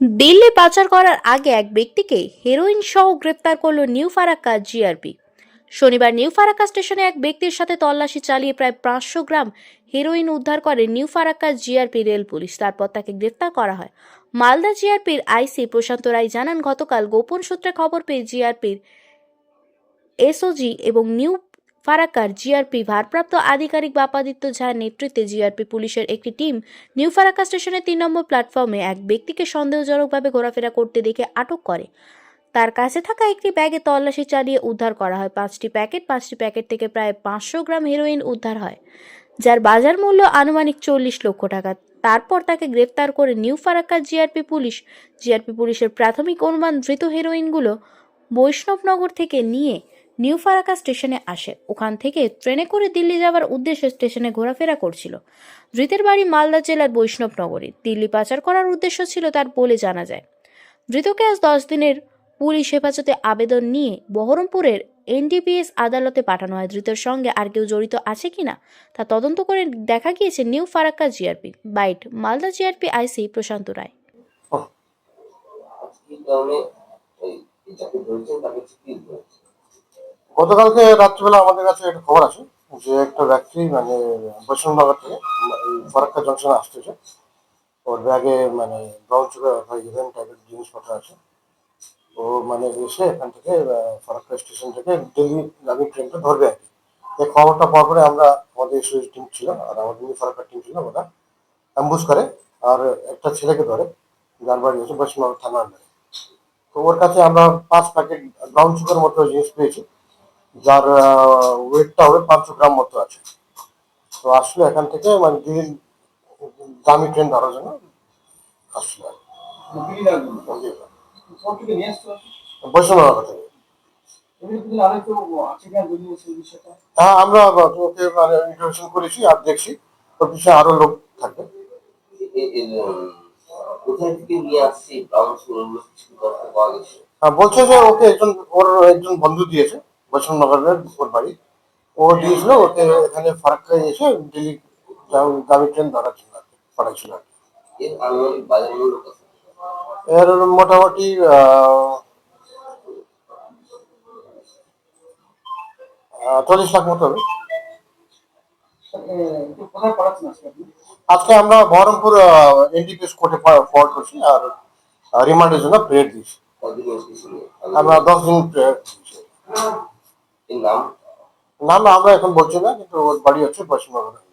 দিল্লি পাচার করার আগে এক ব্যক্তিকে হেরোইন সহ গ্রেপ্তার করল নিউ ফারাক্কা জিআরপি শনিবার নিউ ফারাক্কা স্টেশনে এক ব্যক্তির সাথে তল্লাশি চালিয়ে প্রায় পাঁচশো গ্রাম হেরোইন উদ্ধার করে new Farakka GRP rail police. তারপর তাকে গ্রেপ্তার করা হয়। মালদা জিআরপির আইসি প্রশান্ত রায় জানান, গতকাল গোপন সূত্রে খবর পেয়ে জিআরপির এসওজি এবং নিউ ফারাক্কার জিআরপি ভারপ্রাপ্ত আধিকারিক বাপাদিত্য ঝার নেতৃত্বে জিআরপি পুলিশের একটি টিম নিউ ফারাক্কা স্টেশনের তিন নম্বর প্ল্যাটফর্মে এক ব্যক্তিকে সন্দেহজনকভাবে ঘোরাফেরা করতে দেখে আটক করে। তার কাছে থাকা একটি ব্যাগে তল্লাশি চালিয়ে উদ্ধার করা হয়। পাঁচটি প্যাকেট পাঁচটি প্যাকেট থেকে প্রায় পাঁচশো গ্রাম হেরোইন উদ্ধার হয়, যার বাজার মূল্য আনুমানিক চল্লিশ লক্ষ টাকা। তারপর তাকে গ্রেফতার করে new Farakka GRP police. GRP পুলিশের প্রাথমিক অনুমান ধৃত হেরোইনগুলো বৈষ্ণবনগর থেকে নিয়ে নিউ ফারাক্কা স্টেশনে আসে। ওখান থেকে ট্রেনে করে দিল্লি যাওয়ার উদ্দেশ্যে স্টেশনে ঘোরাফেরা করছিল। ধৃতের বাড়ি মালদা জেলার বৈষ্ণবনগরে। দিল্লি পাচার করার উদ্দেশ্য ছিল তার বলে জানা যায়। ধৃতকে আজ দশ দিনের পুলিশ হেফাজতে আবেদন নিয়ে বহরমপুরের এনডিপিএস আদালতে পাঠানো হয়। ধৃতের সঙ্গে আর কেউ জড়িত আছে কিনা তা তদন্ত করে দেখা গিয়েছে new Farakka GRP. Byte, Malda GRP IC Prashanta Roy. কি তাকে কি গতকালকে রাত্রিবেলা আমাদের কাছে একটা খবর আছে যে একটা ব্যক্তি মানে বৈষ্ণবনগর থেকে ফরাক্কা জংশনে আসতেছে ওর ব্যাগে মানে ব্রাউন সুগার ইভেন টাইপের জিনিসপত্র আছে। ও মানে এসে এখান থেকে ফরাক্কা স্টেশন থেকে দিল্লি গামী ট্রেনটা ধরবে আর কি। এই খবরটা পাওয়ার পরে আমরা, আমাদের এসএস টিম ছিল, আর আমাদের ফরাক্কা টিম ছিল, ওরা অ্যাম্বুস করে, আর একটা ছেলেকে ধরে যার বাড়ি হচ্ছে বৈষ্ণবনগর থানার তো ওর কাছে আমরা পাঁচ প্যাকেট ব্রাউন সুগার মতো জিনিস পেয়েছি। যার ওয়েটটা হবে পাঁচশো গ্রাম মতো আছে। তো আসলে এখান থেকে মানে দিন দামি ট্রেন ধরার জন্য আসলে। বৈষ্ণবনগর থেকে। হ্যাঁ আমরা ওকে মানে ইন্টারভিউশন করেছি আর দেখছি। ওর পিছনে আরও লোক থাকবে। হ্যাঁ, বলছে যে ওকে একজন ওর একজন বন্ধু দিয়েছে। বৈষ্ণবনগরের ওর বাড়ি। ও দিয়েছিল ওকে এখানে ফারাক্কায় এসে দিল্লি যাও- ট্রেন ধরার জন্য আর কি, পাঠাইছিল আর কি। এর মোটামুটি চল্লিশ লাখ মতো হবে। আজকে আমরা বহরমপুর এনডিপিএস কোর্টে ফরওয়ার্ড করছি আর রিমান্ডের জন্য প্রেয়ার দিয়েছি। আমরা দশ দিন প্রেয়ার দিয়েছি। না না আমরা এখন বলছি না কিন্তু ওর বাড়ি হচ্ছে পশ্চিমবঙ্গের